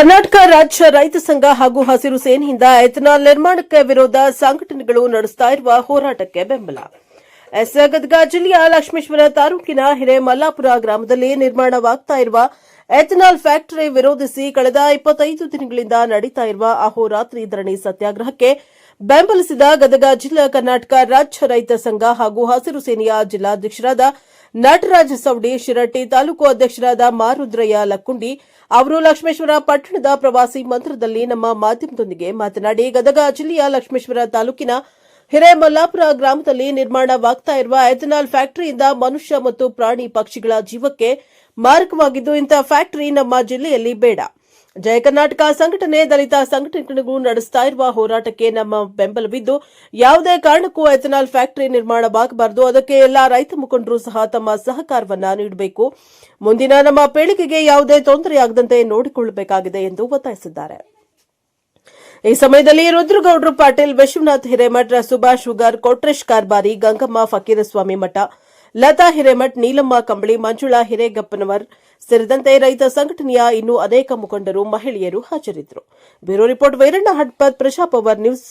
ಕರ್ನಾಟಕ ರಾಜ್ಯ ರೈತ ಸಂಘ ಹಾಗೂ ಹಸಿರು ಸೇನೆಯಿಂದ ಎಥನಾಲ್ ನಿರ್ಮಾಣಕ್ಕೆ ವಿರೋಧ ಸಂಘಟನೆಗಳು ನಡೆಸ್ತಾ ಇರುವ ಹೋರಾಟಕ್ಕೆ ಬೆಂಬಲ. ಎಸ್ ಗದಗ ಜಿಲ್ಲೆಯ ಲಕ್ಷ್ಮೇಶ್ವರ ತಾಲೂಕಿನ ಹಿರೇಮಲ್ಲಾಪುರ ಗ್ರಾಮದಲ್ಲಿ ನಿರ್ಮಾಣವಾಗ್ತಾ ಇರುವ ಎಥನಾಲ್ ಫ್ಯಾಕ್ಟರಿ ವಿರೋಧಿಸಿ ಕಳೆದ ಇಪ್ಪತ್ತೈದು ದಿನಗಳಿಂದ ನಡೀತಾ ಇರುವ ಅಹೋರಾತ್ರಿ ಧರಣಿ ಸತ್ಯಾಗ್ರಹಕ್ಕೆ ಬೆಂಬಲಿಸಿದ ಗದಗ ಜಿಲ್ಲಾ ಕರ್ನಾಟಕ ರಾಜ್ಯ ರೈತ ಸಂಘ ಹಾಗೂ ಹಸಿರು ಸೇನೆಯ ಜಿಲ್ಲಾಧ್ಯಕ್ಷರಾದ ನಟರಾಜ ಸವಡಿ, ಶಿರಟ್ಟಿ ತಾಲೂಕು ಅಧ್ಯಕ್ಷರಾದ ಮಾರುದ್ರಯ್ಯ ಲಕ್ಕುಂಡಿ ಅವರು ಲಕ್ಷ್ಮೇಶ್ವರ ಪಟ್ಟಣದ ಪ್ರವಾಸಿ ಮಂತ್ರದಲ್ಲಿ ನಮ್ಮ ಮಾಧ್ಯಮದೊಂದಿಗೆ ಮಾತನಾಡಿ, ಗದಗ ಜಿಲ್ಲೆಯ ಲಕ್ಷ್ಮೇಶ್ವರ ತಾಲೂಕಿನ ಹಿರೇಮಲ್ಲಾಪುರ ಗ್ರಾಮದಲ್ಲಿ ನಿರ್ಮಾಣವಾಗ್ತಾ ಇರುವ ಎಥನಾಲ್ ಫ್ಯಾಕ್ಟರಿಯಿಂದ ಮನುಷ್ಯ ಮತ್ತು ಪ್ರಾಣಿ ಪಕ್ಷಿಗಳ ಜೀವಕ್ಕೆ ಮಾರಕವಾಗಿದ್ದು ಇಂತಹ ಫ್ಯಾಕ್ಟರಿ ನಮ್ಮ ಜಿಲ್ಲೆಯಲ್ಲಿ ಬೇಡ. ಜಯ ಕರ್ನಾಟಕ ಸಂಘಟನೆ, ದಲಿತ ಸಂಘಟನೆಗಳು ನಡೆಸ್ತಾ ಇರುವ ಹೋರಾಟಕ್ಕೆ ನಮ್ಮ ಬೆಂಬಲವಿದ್ದು, ಯಾವುದೇ ಕಾರಣಕ್ಕೂ ಎಥನಾಲ್ ಫ್ಯಾಕ್ಟರಿ ನಿರ್ಮಾಣವಾಗಬಾರದು. ಅದಕ್ಕೆ ಎಲ್ಲಾ ರೈತ ಮುಖಂಡರು ಸಹ ತಮ್ಮ ಸಹಕಾರವನ್ನು ನೀಡಬೇಕು. ಮುಂದಿನ ನಮ್ಮ ಪೀಳಿಗೆಗೆ ಯಾವುದೇ ತೊಂದರೆಯಾಗದಂತೆ ನೋಡಿಕೊಳ್ಳಬೇಕಾಗಿದೆ ಎಂದು ಒತ್ತಾಯಿಸಿದ್ದಾರೆ. ಈ ಸಮಯದಲ್ಲಿ ರುದ್ರಗೌಡರು ಪಾಟೀಲ್, ವಿಶ್ವನಾಥ್ ಹಿರೇಮಠ, ಸುಭಾಷ್ ಶುಗರ್ ಕೋಟ್ರೇಶ್ ಕಾರ್ಬಾರಿ, ಗಂಗಮ್ಮ ಫಕೀರಸ್ವಾಮಿ ಮಠ, ಲತಾ ಹಿರೇಮಠ್, ನೀಲಮ್ಮ ಕಂಬಳಿ, ಮಂಜುಳಾ ಹಿರೇಗಪ್ಪನವರ್ ಸೇರಿದಂತೆ ರೈತ ಸಂಘಟನೆಯ ಇನ್ನೂ ಅನೇಕ ಮುಖಂಡರು, ಮಹಿಳೆಯರು ಹಾಜರಿದ್ದರು. Bureau report Vairanna Hadpat Praja power news,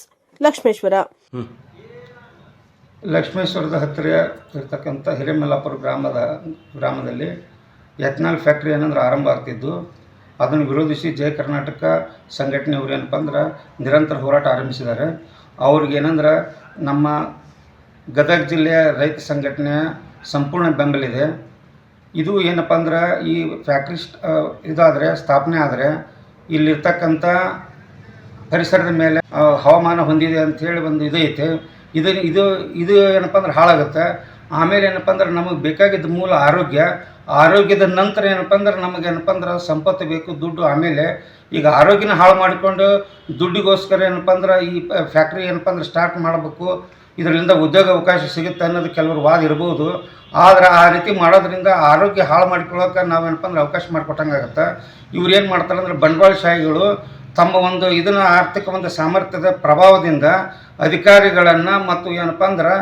Lakshmeshwar. ಲಕ್ಷ್ಮೇಶ್ವರದ ಹತ್ತಿರ ಇರ್ತಕ್ಕಂಥ ಹಿರೇಮಲ್ಲಾಪುರ ಗ್ರಾಮದ, ಗ್ರಾಮದಲ್ಲಿ ಎಥನಾಲ್ ಫ್ಯಾಕ್ಟ್ರಿ ಏನಂದ್ರೆ ಆರಂಭ ಆಗ್ತಿದ್ದು. ಅದನ್ನು ವಿರೋಧಿಸಿ ಜಯ ಕರ್ನಾಟಕ ಸಂಘಟನೆಯವರು ಏನಪ್ಪ ಅಂದ್ರೆ ನಿರಂತರ ಹೋರಾಟ ಆರಂಭಿಸಿದ್ದಾರೆ. ಅವ್ರಿಗೆ ಏನಂದ್ರೆ ನಮ್ಮ ಗದಗ ಜಿಲ್ಲೆಯ ರೈತ ಸಂಘಟನೆಯ ಸಂಪೂರ್ಣ ಬೆಂಬಲಿದೆ. ಇದು ಏನಪ್ಪ ಅಂದ್ರೆ ಈ ಫ್ಯಾಕ್ಟ್ರಿ ಇದಾದರೆ, ಸ್ಥಾಪನೆ ಆದರೆ ಇಲ್ಲಿರ್ತಕ್ಕಂಥ ಪರಿಸರದ ಮೇಲೆ ಹವಾಮಾನ ಹೊಂದಿದೆ ಅಂಥೇಳಿ ಒಂದು ಇದೈತೆ ಇದನ್ನು ಇದು ಇದು ಇದು ಏನಪ್ಪ ಅಂದ್ರೆ ಹಾಳಾಗುತ್ತೆ. ಆಮೇಲೆ ಏನಪ್ಪ ಅಂದ್ರೆ ನಮಗೆ ಬೇಕಾಗಿದ್ದ ಮೂಲ ಆರೋಗ್ಯ, ಆರೋಗ್ಯದ ನಂತರ ಏನಪ್ಪ ಅಂದ್ರೆ ನಮಗೆ ಏನಪ್ಪ ಅಂದ್ರೆ ಸಂಪತ್ತು ಬೇಕು, ದುಡ್ಡು. ಆಮೇಲೆ ಈಗ ಆರೋಗ್ಯನ ಹಾಳು ಮಾಡಿಕೊಂಡು ದುಡ್ಡಿಗೋಸ್ಕರ ಏನಪ್ಪ ಅಂದ್ರೆ ಈ ಫ್ಯಾಕ್ಟ್ರಿ ಏನಪ್ಪ ಅಂದ್ರೆ ಸ್ಟಾರ್ಟ್ ಮಾಡಬೇಕು. ಇದರಿಂದ ಉದ್ಯೋಗ ಅವಕಾಶ ಸಿಗುತ್ತೆ ಅನ್ನೋದು ಕೆಲವರು ವಾದ ಇರ್ಬೋದು. ಆದರೆ ಆ ರೀತಿ ಮಾಡೋದ್ರಿಂದ ಆರೋಗ್ಯ ಹಾಳು ಮಾಡ್ಕೊಳ್ಳೋಕೆ ನಾವೇನಪ್ಪ ಅಂದ್ರೆ ಅವಕಾಶ ಮಾಡಿಕೊಟ್ಟಂಗಾಗತ್ತೆ. ಇವ್ರು ಏನು ಮಾಡ್ತಾರೆ ಅಂದ್ರೆ ಬಂಡವಾಳಶಾಹಿಗಳು ತಮ್ಮ ಒಂದು ಇದನ್ನು ಆರ್ಥಿಕ ಒಂದು ಸಾಮರ್ಥ್ಯದ ಪ್ರಭಾವದಿಂದ ಅಧಿಕಾರಿಗಳನ್ನು ಮತ್ತು ಏನಪ್ಪ ಅಂದ್ರೆ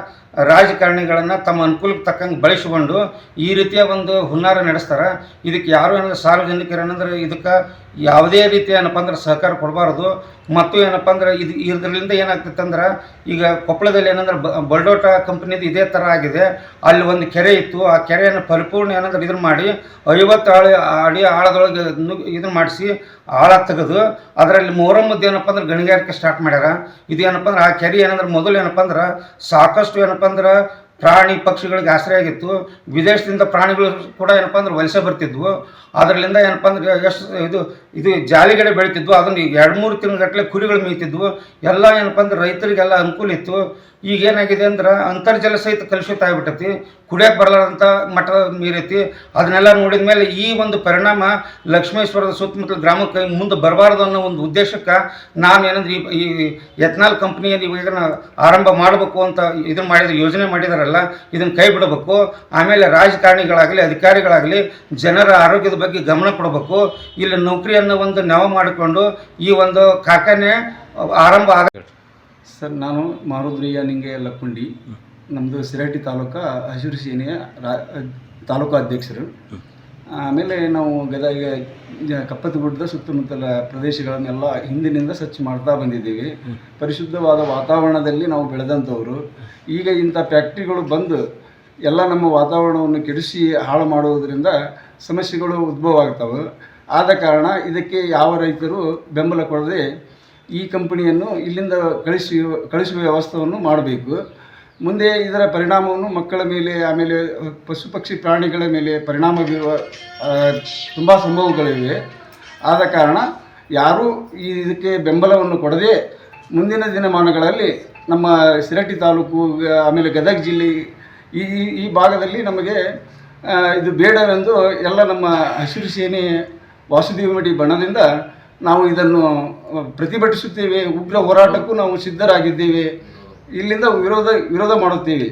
ರಾಜಕಾರಣಿಗಳನ್ನು ತಮ್ಮ ಅನುಕೂಲಕ್ಕೆ ತಕ್ಕಂಗೆ ಬಳಸಿಕೊಂಡು ಈ ರೀತಿಯ ಒಂದು ಹುನ್ನಾರ ನಡೆಸ್ತಾರೆ. ಇದಕ್ಕೆ ಯಾರು ಏನಂದ್ರೆ ಸಾರ್ವಜನಿಕರು ಏನಂದ್ರೆ ಇದಕ್ಕೆ ಯಾವುದೇ ರೀತಿ ಏನಪ್ಪ ಅಂದ್ರೆ ಸಹಕಾರ ಕೊಡಬಾರ್ದು. ಮತ್ತು ಏನಪ್ಪ ಅಂದ್ರೆ ಇದು ಇದರಿಂದ ಏನಾಗ್ತೈತೆ ಅಂದ್ರೆ ಈಗ ಕೊಪ್ಪಳದಲ್ಲಿ ಏನಂದ್ರೆ ಬಲ್ಡೋಟ ಕಂಪ್ನಿದು ಇದೇ ಥರ ಆಗಿದೆ. ಅಲ್ಲಿ ಒಂದು ಕೆರೆ ಇತ್ತು. ಆ ಕೆರೆಯನ್ನು ಪರಿಪೂರ್ಣ ಏನಂದ್ರೆ ಇದನ್ನು ಮಾಡಿ ಐವತ್ತು ಆಳಿ, ಅಡಿ ಆಳದೊಳಗೆ ಇದನ್ನು ಮಾಡಿಸಿ ಆಳ ತೆಗೆದು ಅದರಲ್ಲಿ ಮೊಹರಮ್ಮದ್ದು ಏನಪ್ಪ ಅಂದ್ರೆ ಗಣಿಗಾರಿಕೆ ಸ್ಟಾರ್ಟ್ ಮಾಡ್ಯಾರ. ಇದು ಏನಪ್ಪ ಅಂದ್ರೆ ಆ ಕೆರೆ ಏನಂದ್ರೆ ಮೊದಲು ಏನಪ್ಪ ಅಂದ್ರೆ ಸಾಕಷ್ಟು ಏನಪ್ಪ ಅಂದ್ರೆ ಪ್ರಾಣಿ ಪಕ್ಷಿಗಳಿಗೆ ಆಶ್ರಯ ಆಗಿತ್ತು. ವಿದೇಶದಿಂದ ಪ್ರಾಣಿಗಳು ಕೂಡ ಏನಪ್ಪ ಅಂದ್ರೆ ವಲಸೆ ಬರ್ತಿದ್ವು. ಅದರಲ್ಲಿಂದ ಏನಪ್ಪ ಅಂದ್ರೆ ಎಷ್ಟು ಇದು ಇದು ಜಾಲಿಗಡೆ ಬೆಳೀತಿದ್ವು. ಅದನ್ನು ಎರಡು ಮೂರು ತಿಂಗಳಗಟ್ಟಲೆ ಕುರಿಗಳು ಮೇಯ್ತಿದ್ವು. ಎಲ್ಲ ಏನಪ್ಪ ಅಂದ್ರೆ ರೈತರಿಗೆಲ್ಲ ಅನುಕೂಲ ಇತ್ತು. ಈಗ ಏನಾಗಿದೆ ಅಂದ್ರೆ ಅಂತರ್ಜಲ ಸಹಿತ ಕಲುಷಿತ ಆಗಿಬಿಟ್ಟೈತಿ. ಕುಡಿಯೋಕೆ ಬರಲಾರಂಥ ಮಠ ಮೀರೈತಿ ಅದನ್ನೆಲ್ಲ ನೋಡಿದ ಮೇಲೆ ಈ ಒಂದು ಪರಿಣಾಮ ಲಕ್ಷ್ಮೇಶ್ವರದ ಸುತ್ತಮುತ್ತಲ ಗ್ರಾಮಕ್ಕೆ ಮುಂದೆ ಬರಬಾರ್ದು ಅನ್ನೋ ಒಂದು ಉದ್ದೇಶಕ್ಕೆ ನಾನು ಏನಂದ್ರೆ ಈ ಯತ್ನಾಲ್ ಕಂಪ್ನಿಯನ್ನು ಇವಾಗ ಆರಂಭ ಮಾಡಬೇಕು ಅಂತ ಇದನ್ನು ಮಾಡಿದ ಯೋಜನೆ ಮಾಡಿದಾರಲ್ಲ. ಇದನ್ನು ಕೈ ಬಿಡಬೇಕು ಆಮೇಲೆ ರಾಜಕಾರಣಿಗಳಾಗಲಿ, ಅಧಿಕಾರಿಗಳಾಗಲಿ ಜನರ ಆರೋಗ್ಯದ ಬಗ್ಗೆ ಗಮನ ಕೊಡಬೇಕು. ಇಲ್ಲಿ ನೌಕರಿಯನ್ನು ಒಂದು ನೆವ ಮಾಡಿಕೊಂಡು ಈ ಒಂದು ಕಾರ್ಖಾನೆ ಆರಂಭ ಆಗ ಸರ್, ನಾನು ಮಾರುದ್ರಿಯ ನಿಂಗೆ ಲಕ್ಕುಂಡಿ. ನಮ್ಮದು ಸಿರಹಟ್ಟಿ ತಾಲೂಕು ಹಸಿರು ಸೇನೆಯ ರಾ ತಾಲೂಕು ಅಧ್ಯಕ್ಷರು ಆಮೇಲೆ ನಾವು ಗದಗ ಕಪ್ಪತ್ತ ಗುಡ್ಡದ ಸುತ್ತಮುತ್ತಲ ಪ್ರದೇಶಗಳನ್ನೆಲ್ಲ ಹಿಂದಿನಿಂದ ಸ್ವಚ್ಛ ಮಾಡ್ತಾ ಬಂದಿದ್ದೀವಿ. ಪರಿಶುದ್ಧವಾದ ವಾತಾವರಣದಲ್ಲಿ ನಾವು ಬೆಳೆದಂಥವರು. ಈಗ ಇಂಥ ಫ್ಯಾಕ್ಟ್ರಿಗಳು ಬಂದು ಎಲ್ಲ ನಮ್ಮ ವಾತಾವರಣವನ್ನು ಕೆಡಿಸಿ ಹಾಳು ಮಾಡುವುದರಿಂದ ಸಮಸ್ಯೆಗಳು ಉದ್ಭವ ಆಗ್ತವೆ. ಆದ ಕಾರಣ ಇದಕ್ಕೆ ಯಾವ ರೈತರು ಬೆಂಬಲ ಕೊಡದೆ ಈ ಕಂಪನಿಯನ್ನು ಇಲ್ಲಿಂದ ಕಳಿಸಿ ಕಳಿಸುವ ವ್ಯವಸ್ಥೆಯನ್ನು ಮಾಡಬೇಕು. ಮುಂದೆ ಇದರ ಪರಿಣಾಮವನ್ನು ಮಕ್ಕಳ ಮೇಲೆ, ಆಮೇಲೆ ಪಶು ಪಕ್ಷಿ ಪ್ರಾಣಿಗಳ ಮೇಲೆ ಪರಿಣಾಮ ಬೀರುವ ತುಂಬ ಸಂಭವಗಳಿವೆ. ಆದ ಕಾರಣ ಯಾರೂ ಈ ಇದಕ್ಕೆ ಬೆಂಬಲವನ್ನು ಕೊಡದೆ ಮುಂದಿನ ದಿನಮಾನಗಳಲ್ಲಿ ನಮ್ಮ ಸಿರಟಿ ತಾಲೂಕು, ಆಮೇಲೆ ಗದಗ ಜಿಲ್ಲೆ ಈ, ಈ- ಭಾಗದಲ್ಲಿ ನಮಗೆ ಇದು ಬೇಡವೆಂದು ಎಲ್ಲ ನಮ್ಮ ಹಸಿರು ಸೇನೆ ವಾಸುದೇವಮಡಿ ಬಣದಿಂದ ನಾವು ಇದನ್ನು ಪ್ರತಿಭಟಿಸುತ್ತೇವೆ. ಉಗ್ರ ಹೋರಾಟಕ್ಕೂ ನಾವು ಸಿದ್ಧರಾಗಿದ್ದೇವೆ. ಇಲ್ಲಿಂದ ವಿರೋಧ ವಿರೋಧ ಮಾಡುತ್ತೀವಿ.